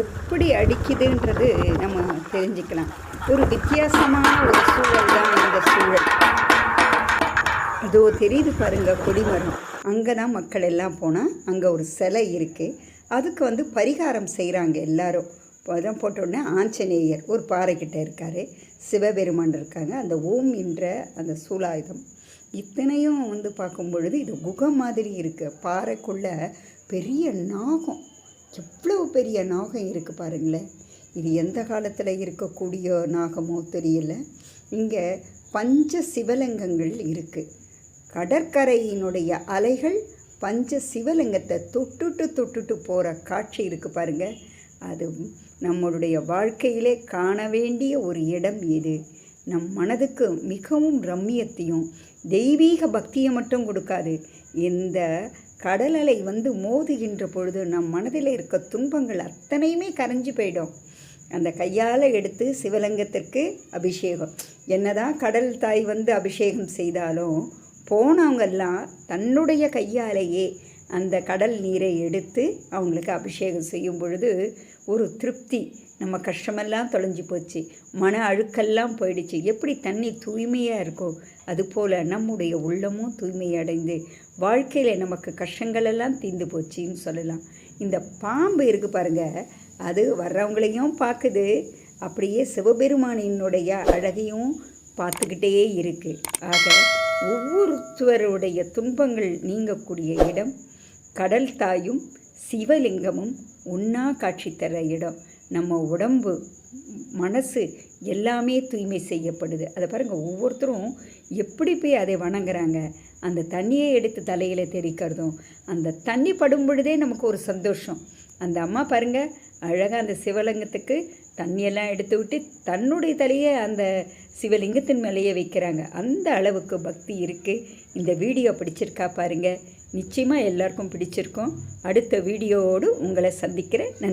எப்படி அடிக்குதுன்றது நம்ம தெரிஞ்சுக்கலாம். ஒரு வித்தியாசமான ஒரு சூழல் தான் இந்த சூழல். அதோ தெரியுது பாருங்க கொடிமரம். அங்கே தான் மக்கள் எல்லாம் போனால் அங்கே ஒரு சிலை இருக்குது அதுக்கு வந்து பரிகாரம் செய்கிறாங்க எல்லாரும். அதான் போட்டோடனே ஆஞ்சநேயர் ஒரு பாறைக்கிட்ட இருக்கார். சிவபெருமான் இருக்காங்க. அந்த ஓம் என்ற அந்த சூலாயுதம். இத்தனையும் வந்து பார்க்கும் பொழுது இது குகை மாதிரி இருக்குது பாறைக்குள்ளே பெரிய நாகம். எவ்வளவு பெரிய நாகம் இருக்குது பாருங்களேன். இது எந்த காலத்தில் இருக்கக்கூடிய நாகமோ தெரியல. இங்கே பஞ்ச சிவலிங்கங்கள் இருக்குது கடற்கரையினுடைய அலைகள் பஞ்ச சிவலிங்கத்தை தொட்டுட்டு தொட்டுட்டு போகிற காட்சி இருக்குது பாருங்க. அது நம்மளுடைய வாழ்க்கையிலே காண வேண்டிய ஒரு இடம் இது. நம் மனதுக்கு மிகவும் ரம்மியத்தையும் தெய்வீக பக்தியை மட்டும் கொடுக்காது. இந்த கடல் அலை வந்து மோதுகின்ற பொழுது நம் மனதில் இருக்க துன்பங்கள் அத்தனையுமே கரைஞ்சு போயிடும். அந்த கையால் எடுத்து சிவலிங்கத்திற்கு அபிஷேகம். என்னதான் கடல் தாய் வந்து அபிஷேகம் செய்தாலும் போனவங்கெல்லாம் தன்னுடைய கையாலேயே அந்த கடல் நீரை எடுத்து அவங்களுக்கு அபிஷேகம் செய்யும் பொழுது ஒரு திருப்தி. நம்ம கஷ்டமெல்லாம் தொலைஞ்சு போச்சு. மன அழுக்கெல்லாம் போயிடுச்சு. எப்படி தண்ணி தூய்மையாக இருக்கோ அதுபோல் நம்முடைய உள்ளமும் தூய்மையடைந்து வாழ்க்கையில் நமக்கு கஷ்டங்களெல்லாம் தீர்ந்து போச்சுன்னு சொல்லலாம். இந்த பாம்பு இருக்குது பாருங்கள் அது வர்றவங்களையும் பார்க்குது அப்படியே சிவபெருமானினுடைய அழகையும் பார்த்துக்கிட்டே இருக்குது ஆக ஒவ்வொருத்தருடைய துன்பங்கள் நீங்கக்கூடிய இடம் கடல் தாயும் சிவலிங்கமும் உண்ணா காட்சி தர இடம். நம்ம உடம்பு மனசு எல்லாமே தூய்மை செய்யப்படுது. அதை பாருங்கள் ஒவ்வொருத்தரும் எப்படி போய் அதை வணங்குறாங்க? அந்த தண்ணியை எடுத்து தலையில் தெரிக்கிறதும் அந்த தண்ணி படும் பொழுதே நமக்கு ஒரு சந்தோஷம். அந்த அம்மா பாருங்கள் அழகாக அந்த சிவலிங்கத்துக்கு தண்ணியெல்லாம் எடுத்து விட்டு தன்னுடைய தலையை அந்த சிவலிங்கத்தின் மேலேயே வைக்கிறாங்க. அந்த அளவுக்கு பக்தி இருக்குது இந்த வீடியோ பிடிச்சிருக்கா பாருங்க. நிச்சயமாக எல்லாருக்கும் பிடிச்சிருக்கும். அடுத்த வீடியோவோடு உங்களை சந்திக்கிறேன். நன்றி.